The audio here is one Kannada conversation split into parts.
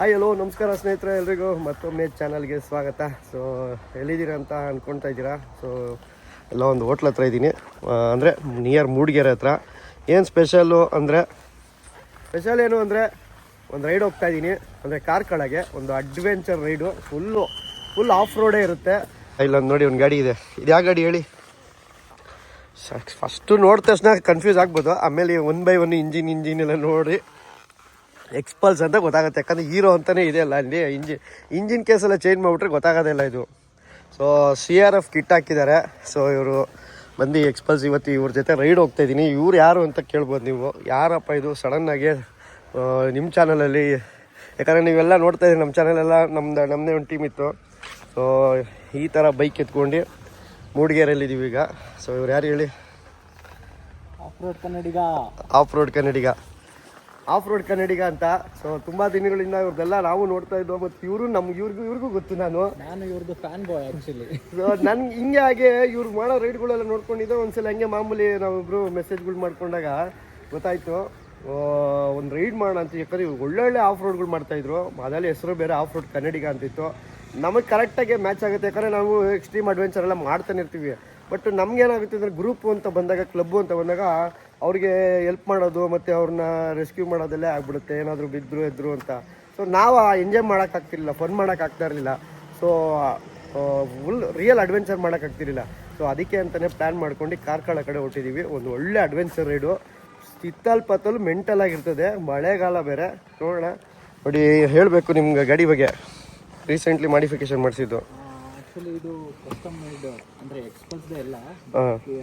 ಹಾಯ್, ಹಲೋ, ನಮಸ್ಕಾರ ಸ್ನೇಹಿತರೆ ಎಲ್ರಿಗೂ. ಮತ್ತೊಮ್ಮೆ ಚಾನಲ್ಗೆ ಸ್ವಾಗತ. ಸೊ ಎಲ್ಲಿದ್ದೀರಾ ಅಂತ ಅಂದ್ಕೊಳ್ತಾ ಇದ್ದೀರಾ? ಸೊ ಎಲ್ಲ ಒಂದು ಹೋಟ್ಲ್ ಹತ್ರ ಇದ್ದೀನಿ. ಅಂದರೆ ನಿಯರ್ ಮೂಡಿಗೆರೆ ಹತ್ರ. ಏನು ಸ್ಪೆಷಲ್ಲು ಅಂದರೆ ಸ್ಪೆಷಲ್ ಏನು ಅಂದರೆ ಒಂದು ರೈಡ್ ಹೋಗ್ತಾ ಇದ್ದೀನಿ. ಅಂದರೆ ಕಾರ್ಕಳಗೆ ಒಂದು adventure ride full full off ರೋಡೇ ಇರುತ್ತೆ. ಇಲ್ಲೊಂದು ನೋಡಿ, ಒಂದು ಗಾಡಿ ಇದೆ. ಇದು ಯಾವ ಗಾಡಿ ಹೇಳಿ? ಫಸ್ಟು ನೋಡಿದ ತಕ್ಷಣ ಕನ್ಫ್ಯೂಸ್ ಆಗ್ಬೋದು. ಆಮೇಲೆ one by one engine engine ಎಲ್ಲ ನೋಡಿ ಎಕ್ಸ್ಪಲ್ಸ್ ಅಂತ ಗೊತ್ತಾಗುತ್ತೆ. ಯಾಕಂದರೆ ಹೀರೋ ಅಂತಲೇ ಇದೆ ಅಲ್ಲ ಅಲ್ಲಿ ಇಂಜಿ ಇಂಜಿನ್ ಕೇಸೆಲ್ಲ ಚೇಂಜ್ ಮಾಡಿಬಿಟ್ರೆ ಗೊತ್ತಾಗೋದಿಲ್ಲ ಇದು. So C R F kit ಹಾಕಿದ್ದಾರೆ. ಸೊ ಇವರು ಬಂದು ಎಕ್ಸ್ಪಲ್ಸ್ ಇವತ್ತು ಇವ್ರ ಜೊತೆ ರೈಡ್ ಹೋಗ್ತಾ ಇದ್ದೀನಿ. ಇವ್ರು ಯಾರು ಅಂತ ಕೇಳ್ಬೋದು ನೀವು. ಯಾರಪ್ಪ ಇದು? ಸಡನ್ನಾಗಿ ನಿಮ್ಮ ಚಾನಲಲ್ಲಿ ಯಾಕಂದರೆ ನೀವೆಲ್ಲ ನೋಡ್ತಾ ಇದ್ದೀರಿ ನಮ್ಮ ಚಾನಲೆಲ್ಲ ನಮ್ದು ನಮ್ಮದೇ ಒಂದು ಟೀಮ್ ಇತ್ತು. ಸೊ ಈ ಥರ ಬೈಕ್ ಎತ್ಕೊಂಡು ಮೂಡಿಗೆರೆಯಲ್ಲಿದ್ದೀವಿ ಈಗ. ಸೊ ಇವ್ರು ಯಾರು ಹೇಳಿ? Off road Kannadiga. Off road Kannadiga. Off road Kannadiga ಅಂತ. ಸೊ ತುಂಬಾ ದಿನಗಳಿಂದ ಇವ್ರದ್ದೆಲ್ಲ ನಾವು ನೋಡ್ತಾ ಇದ್ದೋ ಮತ್ತು ಇವರು ನಮ್ಗೆ ಇವ್ರಿಗೂ ಇವ್ರಿಗೂ ಗೊತ್ತು ನಾನು. ನಾನು ಇವ್ರದ್ದು ಫ್ಯಾನ್ ಬಾಯ್ ಆ್ಯಕ್ಚುಲಿ ಸೊ ನನ್ಗೆ ಹಿಂಗೆ ಹಾಗೆ ಇವ್ರು ಮಾಡೋ ರೈಡ್ಗಳೆಲ್ಲ ನೋಡ್ಕೊಂಡಿದ್ದೆ. ಒಂದ್ಸಲ ಹಂಗೆ ಮಾಮೂಲಿ ನಾವಿಬ್ರು ಮೆಸೇಜ್ಗಳು ಮಾಡ್ಕೊಂಡಾಗ ಗೊತ್ತಾಯ್ತು. ಒಂದು ರೈಡ್ ಮಾಡೋಣ ಅಂತ ಯಾಕಂದ್ರೆ ಇವ್ರು ಒಳ್ಳೊಳ್ಳೆ ಆಫ್ ರೋಡ್ಗಳು ಮಾಡ್ತಾಯಿದ್ರು ಅದಲ್ಲಿ ಹೆಸರು ಬೇರೆ ಆಫ್ ರೋಡ್ ಕನ್ನಡಿಗ ಅಂತಿತ್ತು. ನಮಗೆ ಕರೆಕ್ಟಾಗಿ ಮ್ಯಾಚ್ ಆಗುತ್ತೆ. ಯಾಕಂದರೆ ನಾವು ಎಕ್ಸ್ಟ್ರೀಮ್ ಅಡ್ವೆಂಚರ್ ಎಲ್ಲ ಮಾಡ್ತಾನೆ ಇರ್ತೀವಿ. ಬಟ್ ನಮ್ಗೇನಾಗುತ್ತೆ ಅಂದರೆ ಗ್ರೂಪ್ ಅಂತ ಬಂದಾಗ ಕ್ಲಬ್ಬು ಅಂತ ಬಂದಾಗ ಅವ್ರಿಗೆ ಹೆಲ್ಪ್ ಮಾಡೋದು ಮತ್ತು ಅವ್ರನ್ನ ರೆಸ್ಕ್ಯೂ ಮಾಡೋದಲ್ಲೇ ಆಗಿಬಿಡುತ್ತೆ. ಏನಾದರೂ ಬಿದ್ದರು ಎದ್ರು ಅಂತ. ಸೊ ನಾವು ಎಂಜಾಯ್ ಮಾಡೋಕ್ಕಾಗ್ತಿರ್ಲಿಲ್ಲ ಫನ್ ಮಾಡೋಕ್ಕಾಗ್ತಾ ಇರಲಿಲ್ಲ. ಸೊ ಫುಲ್ ರಿಯಲ್ ಅಡ್ವೆಂಚರ್ ಮಾಡೋಕ್ಕಾಗ್ತಿರಲಿಲ್ಲ ಸೊ ಅದಕ್ಕೆ ಅಂತಲೇ ಪ್ಲ್ಯಾನ್ ಮಾಡ್ಕೊಂಡು ಕಾರ್ಕಳ ಕಡೆ ಹೊಟ್ಟಿದ್ದೀವಿ ಒಂದು ಒಳ್ಳೆ ಅಡ್ವೆಂಚರ್ ರೈಡು ಸಿತ್ತಲ್ ಪತ್ತಲು ಮೆಂಟಲ್ ಆಗಿರ್ತದೆ. ಮಳೆಗಾಲ ಬೇರೆ. ನೋಡೋಣ. ನೋಡಿ, ಹೇಳಬೇಕು ನಿಮ್ಗೆ ಗಾಡಿ ಬಗ್ಗೆ. ರೀಸೆಂಟ್ಲಿ ಮಾಡಿಫಿಕೇಶನ್ ಮಾಡಿಸಿದ್ದು. ಆ್ಯಕ್ಚುಲಿ ಇದು ಕಸ್ಟಮ್ ಮೇಡ್ ಅಂದ್ರೆ ಎಕ್ಸ್ಪರ್ಟ್ಸ್ ಎಲ್ಲ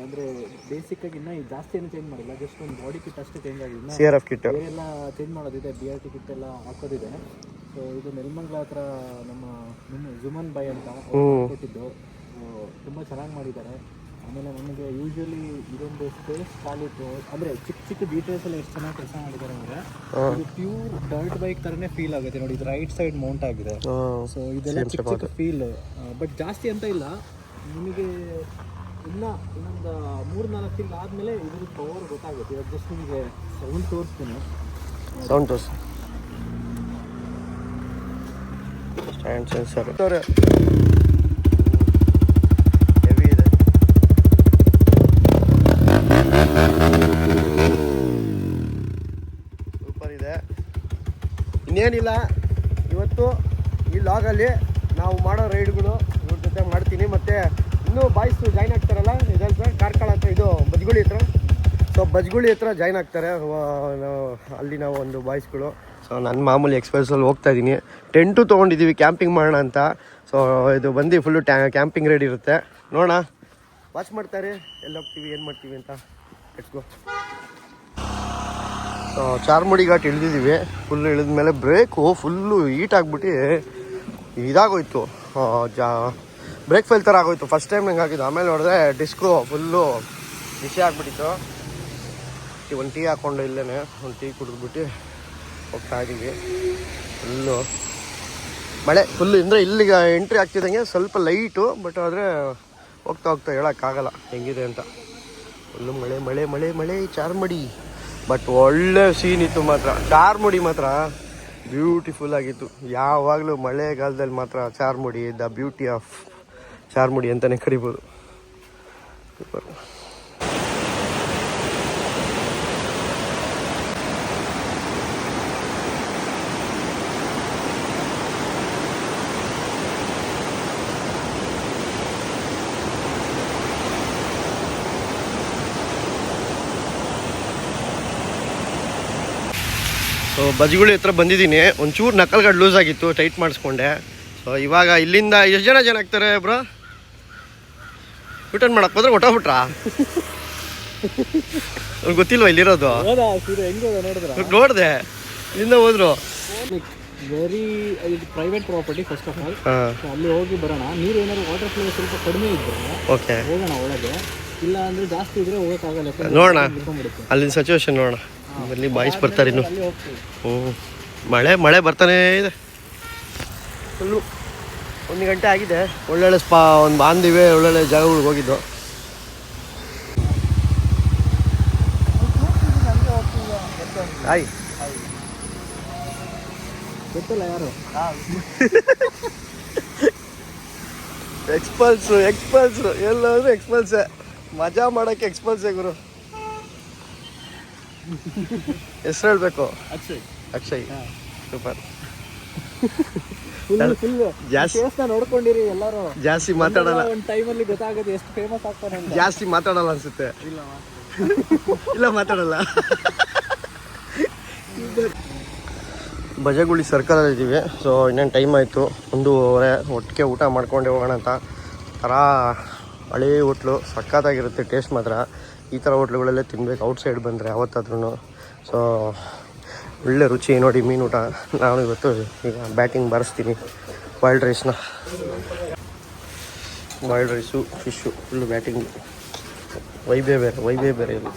ಅಂದ್ರೆ ಬೇಸಿಕ್ ಆಗಿ ಇನ್ನ ಜಾಸ್ತಿ ಏನು ಚೇಂಜ್ ಮಾಡಿಲ್ಲ. ಜಸ್ಟ್ ಒಂದು ಬಾಡಿ ಕಿಟ್ ಅಷ್ಟೇ ಚೇಂಜ್ ಆಗಿದೆ. ಇನ್ನು ಸಿ ಆರ್ ಎಫ್ ಕಿಟ್ ಎಲ್ಲ ಚೇಂಜ್ ಮಾಡೋದಿದೆ. ಬಿ ಆರ್ ಟಿ ಕಿಟ್ ಎಲ್ಲ ಹಾಕೋದಿದೆ. ಸೊ ಇದು ನೆಲಮಂಗ್ಲ ಹತ್ರ ನಮ್ಮ ನಿಮ್ಮ ಜುಮನ್ ಬೈ ಅಂತ ಕೊಟ್ಟಿದ್ದು ತುಂಬಾ ಚೆನ್ನಾಗಿ ಮಾಡಿದ್ದಾರೆ. ಆಮೇಲೆ ನಮಗೆ ಯೂಶ್ವಲಿ ಇದೊಂದು ಸ್ಪೇಸ್ ಖಾಲಿತ್ತು ಅಂದರೆ ಚಿಕ್ಕ ಚಿಕ್ಕ ಡೀಟೇಲ್ಸ್ ಎಲ್ಲ ಎಷ್ಟು ಚೆನ್ನಾಗಿ ಕೆಲಸ ಮಾಡಿದ್ದಾರೆ ಅಂದರೆ ಇದು ಪ್ಯೂರ್ ಡರ್ಟ್ ಬೈಕ್ ಥರನೇ ಫೀಲ್ ಆಗುತ್ತೆ. ನೋಡಿ ಇದು ರೈಟ್ ಸೈಡ್ ಮೌಂಟ್ ಆಗಿದೆ. ಸೊ ಇದೆಲ್ಲ ಚಿಕ್ಕ ಚಿಕ್ಕ ಫೀಲ್ ಬಟ್ ಜಾಸ್ತಿ ಅಂತ ಇಲ್ಲ. ನಿಮಗೆ ಇನ್ನ ಇನ್ನೊಂದು ಮೂರು ನಾಲ್ಕು ತಿಂಗಳು ಆದಮೇಲೆ ಇದ್ರ ಪವರ್ ಗೊತ್ತಾಗುತ್ತೆ. ಇವಾಗ ಜಸ್ಟ್ ನಿಮಗೆ ಸೌಂಡ್ ತೋರಿಸ್ತೀನಿ. ಸೌಂಡ್ ತೋರಿಸಿ. ಸ್ಟ್ಯಾಂಡ್ ಸೆನ್ಸರ್ ಹೆವಿ ಇದೆ ಸೂಪರ್ ಇದೆ. ಇನ್ನೇನಿಲ್ಲ, ಇವತ್ತು ಈ ಲಾಗಲ್ಲಿ ನಾವು ಮಾಡೋ ರೈಡ್ಗಳು ಇವ್ರ ಜೊತೆ ಮಾಡ್ತೀನಿ. ಮತ್ತು ಇನ್ನೂ ಬಾಯ್ಸ್ ಜಾಯ್ನ್ ಆಗ್ತಾರಲ್ಲ ಇದಲ್ಲ ಸರ್ ಕಾರ್ಕಳ ಹತ್ರ, ಇದು ಬಜ್ಗುಳಿ ಹತ್ರ. ಸೊ ಬಜ್ಗುಳಿ ಹತ್ರ ಜಾಯ್ನ್ ಆಗ್ತಾರೆ. ಅಲ್ಲಿ ನಾವು ಒಂದು ಬಾಯ್ಸ್ಗಳು ಸೊ ನನ್ನ ಮಾಮೂಲಿ ಎಕ್ಸ್ಪ್ರೆಸಲ್ಲಿ ಹೋಗ್ತಾ ಇದ್ದೀನಿ. ಟೆಂಟು ತೊಗೊಂಡಿದ್ದೀವಿ ಕ್ಯಾಂಪಿಂಗ್ ಮಾಡೋಣ ಅಂತ. ಸೊ ಇದು ಬಂದು ಫುಲ್ಲು ಟ್ಯಾ ಕ್ಯಾಂಪಿಂಗ್ ರೆಡಿ ಇರುತ್ತೆ. ನೋಡೋಣ. ವಾಚ್ ಮಾಡ್ತಾರೆ ಎಲ್ಲ ಹೋಗ್ತೀವಿ, ಏನು ಮಾಡ್ತೀವಿ ಅಂತ. ಚಾರ್ಮುಡಿ ಘಾಟ್ ಇಳಿದಿದ್ದೀವಿ ಫುಲ್ ಇಳಿದ ಮೇಲೆ ಬ್ರೇಕು ಫುಲ್ಲು ಹೀಟ್ ಆಗಿಬಿಟ್ಟು ಇದಾಗೋಯ್ತು. ಜಾ ಬ್ರೇಕ್ ಫೇಲ್ ಥರ ಆಗೋಯ್ತು. ಫಸ್ಟ್ ಟೈಮ್ ನಂಗೆ ಆಗಿದ್ದು. ಆಮೇಲೆ ನೋಡಿದ್ರೆ ಡಿಸ್ಕು ಫುಲ್ಲು ಬಿಸಿ ಆಗಿಬಿಟ್ಟಿತ್ತು. ಒಂದು ಟೀ ಹಾಕ್ಕೊಂಡು ಇಲ್ಲೇ ಒಂದು ಟೀ ಕುಡಿದ್ಬಿಟ್ಟು ಹೋಗ್ತಾ ಇದ್ದೀವಿ ಫುಲ್ಲು ಮಳೆ ಫುಲ್ಲು ಅಂದರೆ ಇಲ್ಲಿಗೆ ಎಂಟ್ರಿ ಆಗ್ತಿದ್ದಂಗೆ ಸ್ವಲ್ಪ ಲೈಟು ಬಟ್ ಆದರೆ ಹೋಗ್ತಾ ಹೋಗ್ತಾ ಹೇಳೋಕ್ಕಾಗಲ್ಲ. ಹೆಂಗಿದೆ ಅಂತ. ಫುಲ್ಲು ಮಳೆ ಮಳೆ ಮಳೆ ಮಳೆ, ಚಾರ್ಮಡಿ. ಬಟ್ ಒಳ್ಳೆ ಸೀನ್ ಇತ್ತು ಮಾತ್ರ. ಚಾರ್ಮುಡಿ ಮಾತ್ರ ಬ್ಯೂಟಿಫುಲ್ ಆಗಿತ್ತು. ಯಾವಾಗಲೂ ಮಳೆಗಾಲದಲ್ಲಿ ಮಾತ್ರ Charmadi the beauty of Charmadi ಅಂತಲೇ ಕರಿಬೋದು. ಸೊ ಬಜ್ಗುಳಿ ಹತ್ರ ಬಂದಿದ್ದೀನಿ. ಒಂಚೂರು ನಕಲ್ಗಡ್ ಲೂಸ್ ಆಗಿತ್ತು ಟೈಟ್ ಮಾಡಿಸ್ಕೊಂಡೆ. ಸೊ ಇವಾಗ ಇಲ್ಲಿಂದ ಎಷ್ಟು ಜನ ಜನ ಆಗ್ತಾರೆ ಬ್ರೋ ರಿಟರ್ನ್ ಮಾಡಕ್ಕೆ ಹೋದ್ರೆ ಹೊಟ್ಟೋಗ್ಬಿಟ್ರಾ ಅವ್ರಿಗೆ ಗೊತ್ತಿಲ್ವಾ ಇಲ್ಲಿರೋದು? ನೋಡಿದೆ. ಇಲ್ಲಿಂದ ಹೋದ್ರು. ವೆರಿ ಇದು private property first of all ಅಲ್ಲಿ ಹೋಗಿ ಬರೋಣ. ನೀರು ಏನಾದ್ರು ವಾಟರ್ ಫ್ಲೋ ಸ್ವಲ್ಪ ಕಡಿಮೆ ಇದ್ದರೆ ಓಕೆ ಹೋಗೋಣ ಒಳಗೆ. ಇಲ್ಲ ಅಂದ್ರೆ ಜಾಸ್ತಿ ಇದ್ರೆ ಹೋಗೋಕ್ಕಾಗಲ್ಲ. ನೋಡೋಣ. ಅಲ್ಲಿನ ಸಿಚುವೇಶನ್ ನೋಡೋಣ. ಅಲ್ಲಿ ಬಾಯ್ಸ್ ಬರ್ತಾರೆ ಇನ್ನು. ಹ್ಞೂ. ಮಳೆ ಮಳೆ ಬರ್ತಾನೇ ಇದೆ. ಫುಲ್ಲು ಒಂದು ಗಂಟೆ ಆಗಿದೆ. ಒಳ್ಳೊಳ್ಳೆ ಸ್ಪಾ ಒಂದು ಬಾಂದಿವೆ ಒಳ್ಳೊಳ್ಳೆ ಜಾಗಗಳಿಗೆ ಹೋಗಿದ್ದು. ಆಯ್ ಗೊತ್ತಿಲ್ಲ ಯಾರು? ಎಕ್ಸ್ಪಲ್ಸು ಎಕ್ಸ್ಪಲ್ಸು ಎಲ್ಲಾದರೂ ಎಕ್ಸ್ಪಲ್ಸೆ ಮಜಾ ಮಾಡೋಕ್ಕೆ ಎಕ್ಸ್ಪಲ್ಸೆ ಗುರು. ಹೆಸ್ರು ಹೇಳ್ಬೇಕು. ಅಕ್ಷಯ್. ಅಕ್ಷಯ್. ಸೂಪರ್ ನೋಡ್ಕೊಂಡಿರಿ ಎಲ್ಲರೂ. ಜಾಸ್ತಿ ಮಾತಾಡಲ್ಲ. ಒಂದು ಟೈಮಲ್ಲಿ ಗೊತ್ತಾಗುತ್ತೆ ಎಷ್ಟು ಫೇಮಸ್ ಆಗ್ತಾನೆ ಜಾಸ್ತಿ ಮಾತಾಡಲ್ಲ ಅನ್ಸುತ್ತೆ. ಇಲ್ಲ ಇಲ್ಲ ಮಾತಾಡಲ್ಲ. ಬಜಗುಳಿ ಸರ್ಕಲಲ್ಲಿ ಇದ್ದೀವಿ ಸೊ ಇನ್ನೇನು ಟೈಮ್ ಆಯಿತು? ಒಂದೂವರೆ ಒಟ್ಟಿಗೆ ಊಟ ಮಾಡ್ಕೊಂಡೆ ಹೋಗೋಣ ಅಂತ. ಥರ ಹಳೆ ಹೋಟ್ಲು ಸಖತ್ತಾಗಿರುತ್ತೆ ಟೇಸ್ಟ್ ಮಾತ್ರ. ಈ ಥರ ಹೋಟ್ಲುಗಳಲ್ಲೇ ತಿನ್ಬೇಕು. ಔಟ್ಸೈಡ್ ಬಂದರೆ ಯಾವತ್ತಾದ್ರೂ ಸೊ ಒಳ್ಳೆ ರುಚಿ ನೋಡಿ ಮೀನು ಊಟ ನಾನು ಇವತ್ತು ಈಗ ಬ್ಯಾಟಿಂಗ್ ಬಾರಿಸ್ತೀನಿ. Boiled ರೈಸ್ನ boiled rice fish full batting ವೈಬೇ ಬೇರೆ ವೈಬೇ ಬೇರೆ ಇಲ್ಲಿ.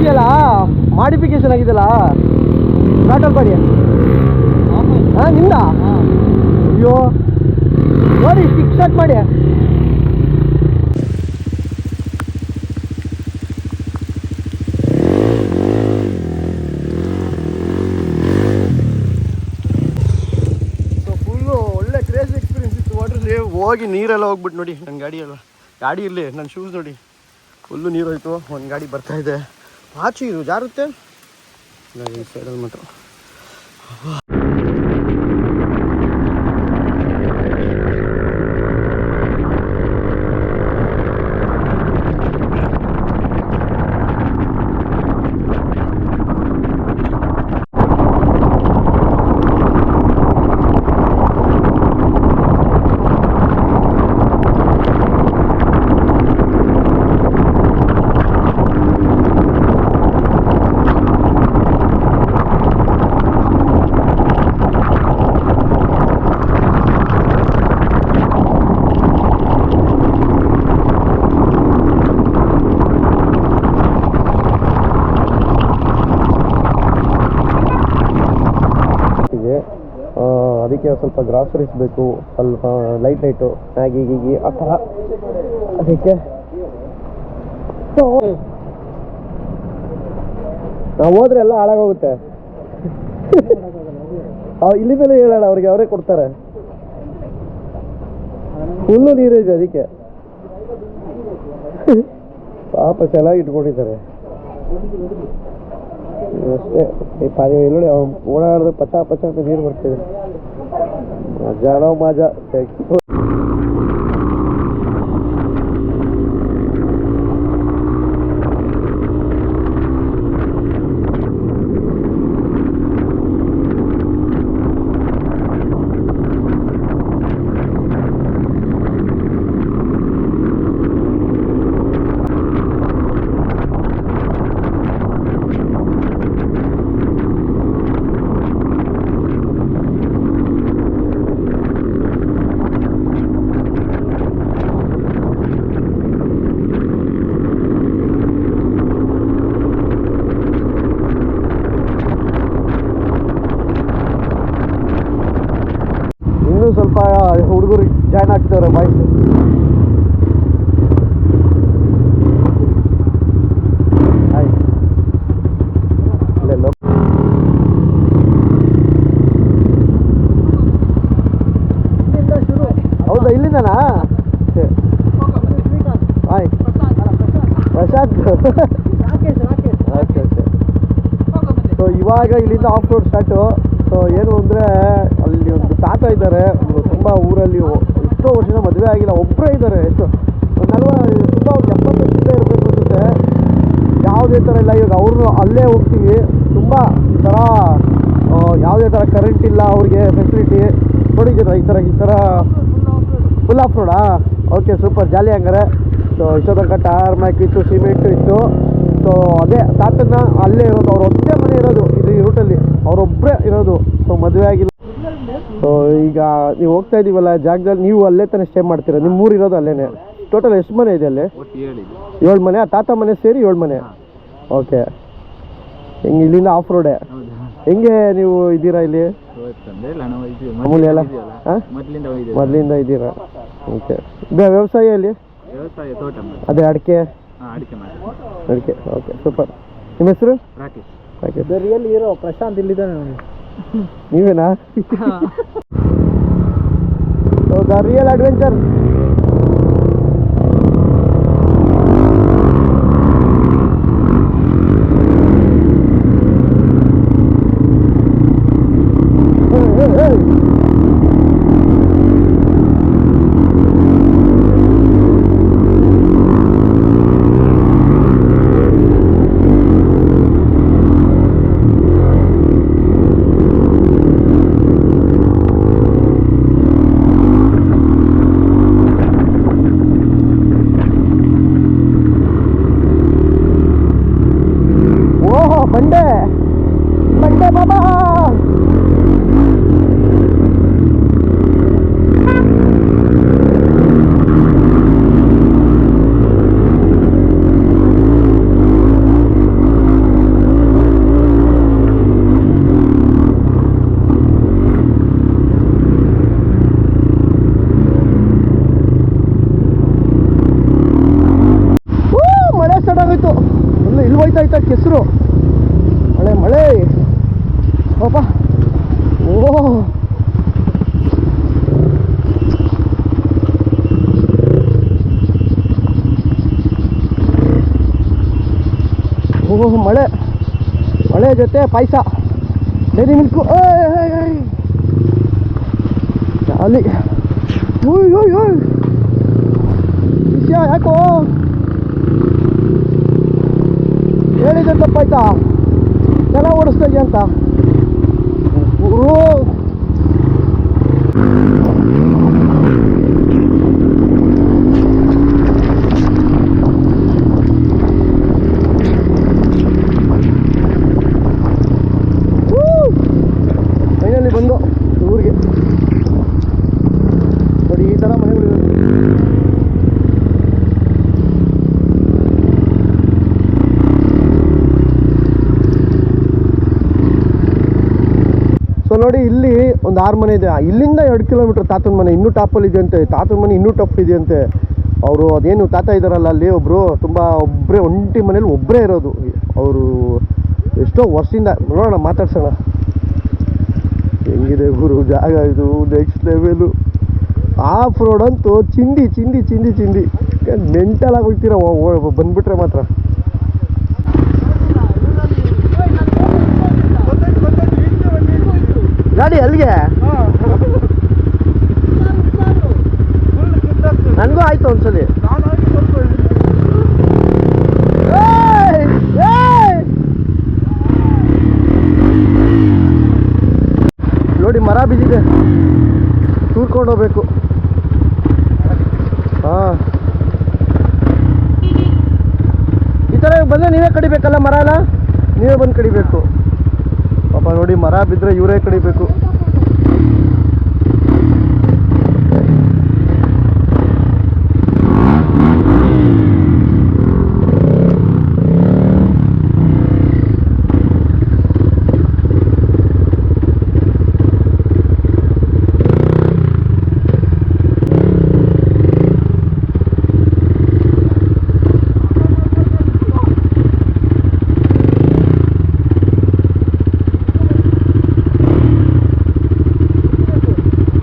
ಇದಾಗಿದೆಯಲ್ಲ ಮಾಡಿಫಿಕೇಶನ್ ಆಗಿದೆಯಲ್ಲ? ಸ್ಟಾರ್ಟರ್ ಮಾಡಿ. ಹಾಂ, ನಿಂದ? ಅಯ್ಯೋ, ನೋಡಿ ಸ್ಟಿಕ್ ಸ್ಟಾರ್ಟ್ ಮಾಡಿ. ಹೋಗಿ ನೀರೆಲ್ಲ ಹೋಗ್ಬಿಟ್ಟು ನೋಡಿ ನನ್ನ ಗಾಡಿ ಅಲ್ಲ ಗಾಡಿ ಇರಲಿ ನನ್ನ ಶೂಸ್ ನೋಡಿ. ಫುಲ್ಲು ನೀರು ಒಂದು ಗಾಡಿ ಬರ್ತಾ ಇದೆ. ಆಚೆ ಇದು ಜಾರುತ್ತೆ ಇಲ್ಲ, ಈ ಸೈಡಲ್ಲಿ ಮಾತ್ರ ಇದೆ ಆ, ಅದಕ್ಕೆ ಸ್ವಲ್ಪ ಗ್ರಾಸರೀಸ್ ಬೇಕು, ಸ್ವಲ್ಪ ಲೈಟ್ ಲೈಟು ಮ್ಯಾಗಿ ಗೀಗಿ ಆ ಥರ. ಅದಕ್ಕೆ ನಾವು ಹೋದ್ರೆ ಎಲ್ಲ ಹಾಳಾಗೋಗುತ್ತೆ. ಇಲ್ಲಿ ಮೇಲೆ ಹೇಳೋಣ, ಅವ್ರಿಗೆ ಅವರೇ ಕೊಡ್ತಾರೆ. ಫುಲ್ಲು ನೀರಿದೆ ಅದಕ್ಕೆ. ಪಾಪ ಚೆನ್ನಾಗಿ ಇಟ್ಕೊಂಡಿದ್ದಾರೆ. ಅಷ್ಟೇ ಈ ಪಾರಿ ಅವ್ನು ಓಡಾಡಿದ್ರೆ ಪಚಾ ಪಚ ಅಂತ ನೀರು ಬರ್ತಿದೆ. ಮಜಾನೋ ಮಜಾ ಇನ್ನೂ ಸ್ವಲ್ಪ ಹುಡುಗರು ಜಾಯ್ನ್ ಆಗ್ತಿದ್ದಾರೆ ಬಾಯ್ಸ್ ಹೌದಾ ಇಲ್ಲಿಂದನಾ? ಛೆ. Hi Prashanth okay okay so ಇವಾಗ ಇಲ್ಲಿಂದ ಆಫ್ ರೋಡ್ ಸ್ಟಾರ್ಟು ಸೊ ಏನು ಅಂದರೆ ಅಲ್ಲಿ ಒಂದು ತಾತ ಇದ್ದಾರೆ ಒಂದು ತುಂಬ ಊರಲ್ಲಿ ಒ- ಎಷ್ಟೋ ವರ್ಷದಿಂದ ಮದುವೆ ಆಗಿಲ್ಲ ಒಬ್ಬರೇ ಇದ್ದಾರೆ ಎಷ್ಟು ಒಂದು ನಲ್ವ ತುಂಬ ಒಂದು ಎಪ್ಪತ್ತು ವರ್ಷದ ಇರಬೇಕು ಅನ್ಸುತ್ತೆ ಯಾವುದೇ ಥರ ಇಲ್ಲ. ಇವಾಗ ಅವ್ರನ್ನೂ ಅಲ್ಲೇ ಹೋಗ್ತೀವಿ. ತುಂಬ ಈ ಥರ ಯಾವುದೇ ಥರ ಕರೆಂಟ್ ಇಲ್ಲ ಅವ್ರಿಗೆ ಫೆಸಿಲಿಟಿ ನೋಡಿದ್ದೀರಾ ಈ ಥರ ಈ ಥರ ಫುಲ್ ಆಫ್ ರೋಡಾ ಓಕೆ ಸೂಪರ್ ಜಾಲಿ ಹಂಗಾರೆ. ಸೊ ಇಷ್ಟೋ ತನಕ ಟೈರ್ ಮ್ಯಾಕ್ ಇತ್ತು ಸಿಮೆಂಟ್ ಇತ್ತು. ಸೊ ಅದೇ ತಾತನ ಅಲ್ಲೇ ಇರೋದು. ಅವ್ರ ಒಂದೇ ಮನೆ ಇರೋದು. ಇದು ಈ ರೂಟಲ್ಲಿ ಅವರೊಬ್ಬರೇ ಇರೋದು. ಸೊ ಮದುವೆ ಆಗಿಲ್ಲ. ಸೊ ಈಗ ನೀವು ಹೋಗ್ತಾ ಇದೀವಲ್ಲ, ಜಾಗದಲ್ಲಿ ನೀವು ಅಲ್ಲೇ ತಾನೇ ಸ್ಟೇ ಮಾಡ್ತೀರಾ? ನಿಮ್ಮ ಊರು ಇರೋದು ಅಲ್ಲೇ ಟೋಟಲ್ ಎಷ್ಟು ಮನೆ ಇದೆ ಅಲ್ಲಿ? ಏಳು ಮನೆ. ಆ ತಾತ ಮನೆ ಸೇರಿ ಏಳು ಮನೆ. ಓಕೆ. ಹಿಂಗೆ ಇಲ್ಲಿಂದ ಆಫ್ ರೋಡೆ ಹೆಂಗೆ ನೀವು ಇದ್ದೀರಾ ಇಲ್ಲಿ? ಮಾಮೂಲಿ ಎಲ್ಲ? ಹಾಂ? ಮೊದಲಿಂದ ಇದ್ದೀರಾ ಓಕೆ. ವ್ಯವಸಾಯ ಇಲ್ಲಿ ಅದೇ ಅಡಿಕೆ? ಹಾಂ ಅಡಿಕೆ ಓಕೆ ಸೂಪರ್ ನಿಮ್ಮ ಹೆಸರು? Rakesh. Okay real hero Prashant ಇಲ್ಲಿದ್ದಾನೆ ನೀವೇನಾ? ದ ರಿಯಲ್ ಅಡ್ವೆಂಚರ್ ಪಾಪ ಓ ಓ ಮಳೆ ಮಳೆ ಜೊತೆ ಪಾಯಸ ಡೈರಿ ಮಿಲ್ಕು ಓಯ್ ವಿಷಯ ಯಾಕೋ ಹೇಳಿದ್ರೆ ತಪ್ಪಾಯ್ತಾ ಎಲ್ಲ ಓಡಿಸ್ತಾ ಅಂತ ಓ ಫೈನಲಿ ಬಂದು ಊರಿಗೆ ನೋಡಿ ಈ ಥರ ಮನೆಗಳು ಸೊ ನೋಡಿ ಇಲ್ಲಿ ಒಂದು ಆರು ಮನೆ ಇದೆ. ಇಲ್ಲಿಂದ ಎರಡು ಕಿಲೋಮೀಟ್ರ್ ತಾತನ ಮನೆ, ಇನ್ನೂ ಟಾಪಲ್ಲಿ ಇದೆಯಂತೆ ತಾತನ ಮನೆ ಇನ್ನೂ ಟಫ್ ಇದೆಯಂತೆ ಅವರು ಅದೇನು ತಾತ ಇದ್ದಾರಲ್ಲ, ಅಲ್ಲಿ ಒಬ್ಬರು ತುಂಬ ಒಬ್ಬರೇ ಒಂಟಿ ಮನೇಲಿ ಒಬ್ಬರೇ ಇರೋದು. ಅವರು ಎಷ್ಟೋ ವರ್ಷದಿಂದ, ನೋಡೋಣ, ಮಾತಾಡ್ಸೋಣ. ಹೆಂಗಿದೆ ಗುರು, ಜಾಗ ಇದು ನೆಕ್ಸ್ಟ್ ಲೆವೆಲು ಆಫ್ ರೋಡ್ ಅಂತೂ ಚಿಂದಿ ಚಿಂದಿ ಚಿಂದಿ ಚಿಂದಿ. ಮೆಂಟಲ್ ಹೋಗ್ತೀರ? ಬಂದ್ಬಿಟ್ರೆ ಮಾತ್ರ. ಗಾಡಿ ಅಲ್ಲಿಗೆ? ನನಗೂ ಆಯ್ತು ಒಂದ್ಸಲಿ. ಏಯ್! ಏಯ್! ನೋಡಿ ಮರ ಬಿದ್ದಿದೆ. ತೂರ್ಕೊಂಡು ಹೋಗ್ಬೇಕು. ಹಾಂ. ಈ ಥರ ಬಂದರೆ ನೀವೇ ಕಡಿಬೇಕಲ್ಲ ಮರ ಎಲ್ಲ? ನೀವೇ ಬಂದು ಕಡಿಬೇಕು. ಪಾಪ ನೋಡಿ ಮರ ಬಿದ್ದರೆ ಇವರೇ ಕಡಿಬೇಕು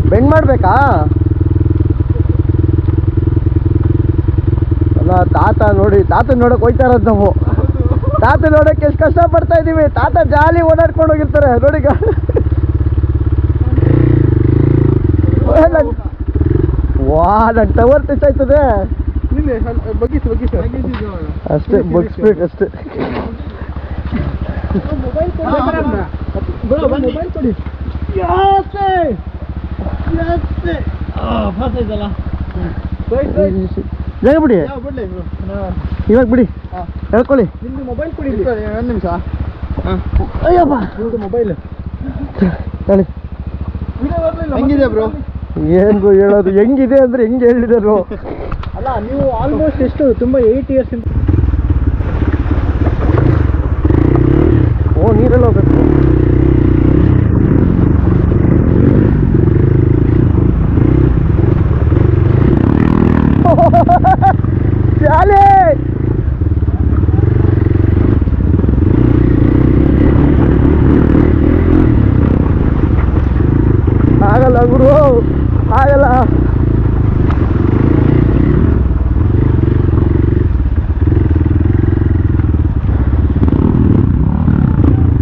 ಬೆಂಡ್ ಮಾಡಬೇಕಾ ಅಲ್ಲ ತಾತ ತಾತ ನೋಡಕ್ ಹೋಯ್ತಾ ಇರೋದು ನಾವು ತಾತ ನೋಡಕ್ಕೆ ಎಷ್ಟು ಕಷ್ಟ ಪಡ್ತಾ ಇದೀವಿ ತಾತ ಜಾಲಿ ಓಡಾಡ್ಕೊಂಡು ಹೋಗಿರ್ತಾರೆ ನೋಡಿ ವಾ ನನ್ನ ಟವರ್ ಟಚ್ ಆಯ್ತದೆ ಅಷ್ಟೇ ಬಗ್ಸ್ಬೇಕು ಅಷ್ಟೇ ಮೊಬೈಲ್ ಕೊಡಿ ಬೇಗ ಬಿಡಿ ಇವಾಗ ಬಿಡಿ. ಹಾ. ಹೇಳ್ಕೊಳ್ಳಿ. ನಿಮ್ದು ಮೊಬೈಲ್ ಕೊಡಿ ಒಂದು ನಿಮಿಷ. ಅಯ್ಯಪ್ಪ. ನಿಮ್ದು ಮೊಬೈಲ್ ಹೇಳಿ. ಹೆಂಗಿದೆ ಬ್ರೋ ಏನು ಹೇಳೋದು? ಹೆಂಗಿದೆ ಅಂದ್ರೆ ಹೆಂಗೆ ಹೇಳಿದರು? ಅಲ್ಲ ನೀವು ಆಲ್ಮೋಸ್ಟ್ ಎಷ್ಟು ತುಂಬಾ ಏಯ್ಟ್ ಇಯರ್ಸ್ ಓ ನೀರೆಲ್ಲ ಹೋಗ್ಬೇಕು ಶಾಲೆ ಆಗಲ್ಲ ಗುರು ಆಗಲ್ಲ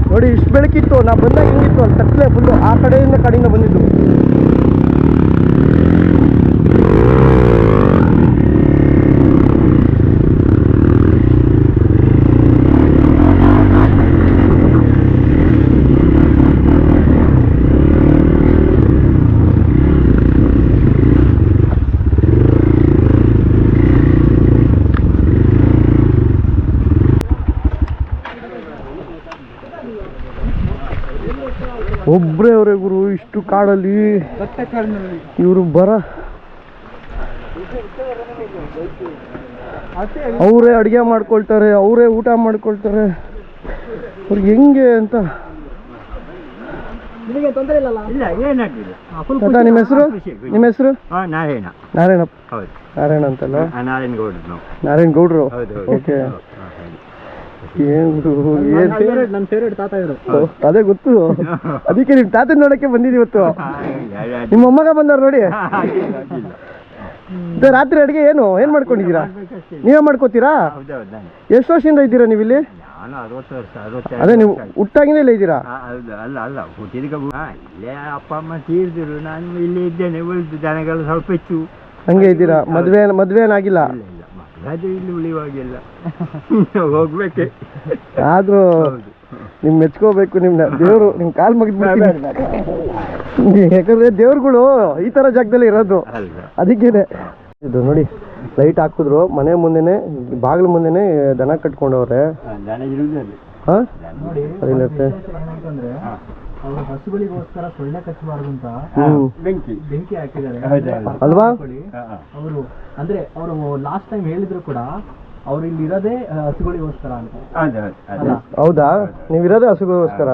ನೋಡಿ ಇಷ್ಟು ಬೆಳಕಿತ್ತು ನಾ ಬಂದಾಗ ಹಿಂಗಿತ್ತು ಅಲ್ಲಿ ಕತ್ಲೆ ಫುಲ್ಲು ಆ ಕಡೆಯಿಂದ ಕಡೆಯಿಂದ ಬಂದಿದ್ದು ಒಬ್ಬರೇ ಅವರೇ ಗುರು ಇಷ್ಟು ಕಾಡಲ್ಲಿ ಇವರು ಬರ ಅವರೇ ಅಡುಗೆ ಮಾಡ್ಕೊಳ್ತಾರೆ ಅವರೇ ಊಟ ಮಾಡ್ಕೊಳ್ತಾರೆ. ಅವ್ರಿಗೆ ಹೆಂಗೆ ಅಂತ. ನಿಮಗೆ ತೊಂದರೆ ಇಲ್ಲಲ್ಲ? ಇಲ್ಲ ನಿಮ್ಮ ಹೆಸರು? ನಿಮ್ಮ ಹೆಸರು? ಹಾ ನಾರಾಯಣ. ನಾರಾಯಣ ಹೌದು. ನಾರಾಯಣ ಅಂತಲ್ಲ? ನಾರಾಯಣ ಗೌಡ್ರು ನಾರಾಯಣ ಗೌಡ್ರು? ಓಕೆ ನನ್ನ ಫೇವ್ರೇಟ್ ತಾತ ಇವರು ಅದೇ ಗೊತ್ತು. ಅದಕ್ಕೆ ನಿಮ್ ತಾತನ ನೋಡಕ್ಕೆ ಬಂದಿದ್ದೀವಿ ಇವತ್ತು. ನಿಮ್ಮ ಮೊಮ್ಮಗ ಬಂದವ್ರು ನೋಡಿ. ಇದು ರಾತ್ರಿ ಅಡಿಗೆ ಏನು? ಏನ್ ಮಾಡ್ಕೊಂಡಿದ್ದೀರಾ. ನೀವೇ ಮಾಡ್ಕೋತೀರಾ? ಎಷ್ಟು ವರ್ಷದಿಂದ ಇದ್ದೀರಾ ನೀವು ಇಲ್ಲಿ ಅದೇ ನೀವು ವರ್ಷ ಹುಟ್ಟಾಗಿಂದ ಇಲ್ಲ ಇದ್ದೀರಾ? ಅಲ್ಲ ಅಲ್ಲ ಹುಟ್ಟಿದ ಇಲ್ಲೇ ಅಪ್ಪ ಅಮ್ಮ ತೀರ್ದಿರು. ನಾನು ಇಲ್ಲಿ ಇದ್ದೇನೆ ಉಳಿದು ಜನಗಳು ಸ್ವಲ್ಪ ಹೆಚ್ಚು. ಹಂಗೆ ಇದ್ದೀರಾ? ಮದ್ವೆ ಮದ್ವೆ ಏನಾಗಿಲ್ಲ ಇಲ್ಲ ಇಲ್ಲ ಉಳಿಯುವಾಗಿಲ್ಲ. ಹೋಗ್ಬೇಕೆ. ಆದ್ರೂ ನಿಮ್ ಮೆಚ್ಕೋಬೇಕು ನಿಮ್ನ. ದೇವ್ರು ನಿಮ್ ಕಾಲ್ ಮುಗಿದ್ ಯಾಕಂದ್ರೆ ದೇವ್ರುಗಳು ಈ ತರ ಜಾಗದಲ್ಲಿ ಇರೋದು. ಅದಕ್ಕೆ ಅದಕ್ಕೇನೆ. ಇದು ನೋಡಿ ಲೈಟ್ ಹಾಕಿದ್ರು. ಮನೆ ಮುಂದೆನೆ ಬಾಗಿಲು ಮುಂದೆನೆ ದನ ಕಟ್ಕೊಂಡವ್ರೆ. ಹಾ, ಅವರು ಹಸುಗಳಿಗೋಸ್ಕರ ಸೊಳ್ಳೆ ಕಚ್ಚಬಾರದು ಅಂತ ಬೆಂಕಿ ಬೆಂಕಿ ಹಾಕಿದ್ದಾರೆ. ಅಲ್ವಾ? ಅವರು ಅಂದ್ರೆ ಅವರು ಲಾಸ್ಟ್ ಟೈಮ್ ಹೇಳಿದ್ರು ಕೂಡ ಅವ್ರು ಇಲ್ಲಿ ಇರೋದೇ ಹಸುಗಳಿಗೋಸ್ಕರ ಅಂತ. ಹೌದು? ಹೌದಾ. ನೀವಿರೋದೇ ಹಸುಗಳಿಗೋಸ್ಕರ?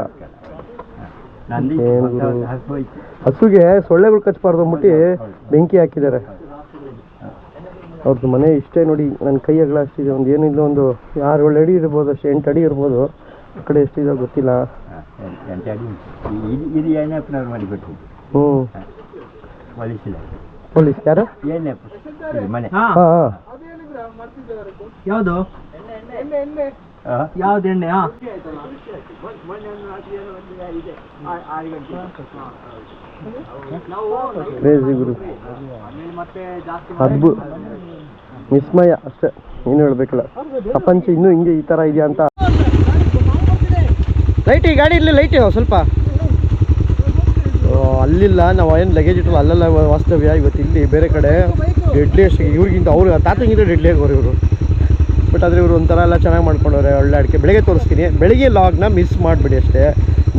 ಹಸುಗೆ ಸೊಳ್ಳೆಗಳು ಕಚ್ಚಬಾರ್ದು ಅಂದ್ಬಿಟ್ಟು ಬೆಂಕಿ ಹಾಕಿದ್ದಾರೆ. ಅವ್ರದ್ದು ಮನೆ ಇಷ್ಟೇ ನೋಡಿ ನನ್ನ ಕೈ ಅಗಲ ಅಷ್ಟಿದೆ. ಒಂದು ಏನಿಲ್ಲ ಒಂದು ಆರು ಏಳು ಅಡಿ ಇರ್ಬೋದು ಅಷ್ಟು ಎಂಟು ಅಡಿ ಇರ್ಬೋದು. ಆ ಕಡೆ ಎಷ್ಟಿದೆ ಗೊತ್ತಿಲ್ಲ. ಇದು ಇದು ಹ್ಞೂ ಪೊಲೀಸಿಲ್ಲ ಪೊಲೀಸ್ ಯಾರು? ಏನಪ್ಪ ಇದು ಮನೆ. ಹಾಂ. ಹಾಂ ಯಾವುದು? ಆ? ಯಾವ್ದು ಎಣ್ಣೆ ಹಾ. ಕ್ರೇಜಿ ಗುರು. ಮತ್ತೆ ಜಾಸ್ತಿ ಅದ್ಭುತ ವಿಸ್ಮಯ ಅಷ್ಟೇ. ಏನು ಹೇಳ್ಬೇಕಲ್ಲ. ಪ್ರಪಂಚ ಇನ್ನೂ ಹಿಂಗೆ ಈ ಥರ ಇದೆಯಾ ಅಂತ. ಲೈಟ್ ಈ ಗಾಡಿ ಇರಲಿ ಲೈಟ್ ಸ್ವಲ್ಪ. ಅಲ್ಲಿಲ್ಲ, ನಾವು ಏನು ಲಗೇಜ್ ಇಟ್ಟಲ್ಲ, ಅಲ್ಲೆಲ್ಲ ವಾಸ್ತವ್ಯ ಇವತ್ತು ಇಲ್ಲಿ ಬೇರೆ ಕಡೆ. ಡೆಡ್ಲಿ ಅಷ್ಟು. ಇವ್ರಿಗಿಂತ ಅವ್ರು, ತಾತಂಗಿದ್ರೆ ಡೆಡ್ಲಿ ಆಗೋರು ಇವರು. ಬಟ್ ಆದರೆ ಇವರು ಒಂಥರ ಎಲ್ಲ ಚೆನ್ನಾಗಿ ಮಾಡ್ಕೊಂಡವ್ರೆ, ಒಳ್ಳೆ ಅಡಿಕೆ. ಬೆಳಗ್ಗೆ ತೋರಿಸ್ತೀನಿ. ಬೆಳಗ್ಗೆ ಲಾಗ್ನ ಮಿಸ್ ಮಾಡಿಬಿಡಿ ಅಷ್ಟೇ.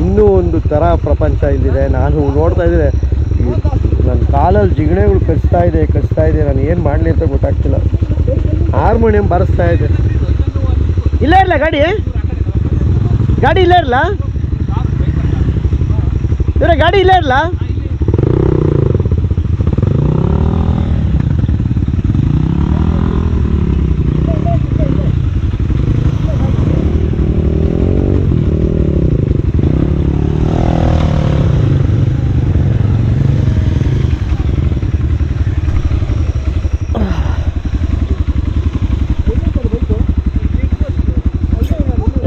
ಇನ್ನೂ ಒಂದು ಥರ ಪ್ರಪಂಚ ಇಲ್ಲಿದೆ. ನಾನು ನೋಡ್ತಾ ಇದ್ದೆ ನನ್ನ ಕಾಲಲ್ಲಿ ಜಿಗಣೆಗಳು ಕಚ್ತಾ ಇದೆ ಕಚ್ತಾ ಇದೆ. ನಾನು ಏನು ಮಾಡಲಿ ಅಂತ ಗೊತ್ತಾಗ್ತಿಲ್ಲ. ಹಾರ್ಮೋನಿಯಂ ಬಾರಿಸ್ತಾ ಇದೆ. ಇಲ್ಲ ಇಲ್ಲ, ಗಾಡಿ. ಗಾಡಿ ಇಲ್ಲೇ ಇರಲ್ಲ ಇವರೇ ಗಾಡಿ ಇಲ್ಲೇ ಇರಲ್ಲ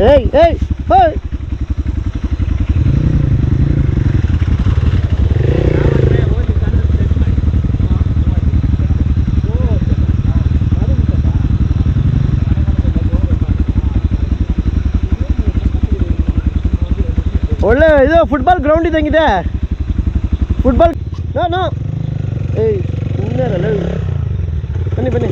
ಏಯ್ ಏಯ್. ಹೋಯ್ ಒಳ್ಳೆ ಇದು football ground ಇದ್ದಂಗಿದೆ football no no ಏಯ್ ಸುಮ್ಮನೆ ಬನ್ನಿ ಬನ್ನಿ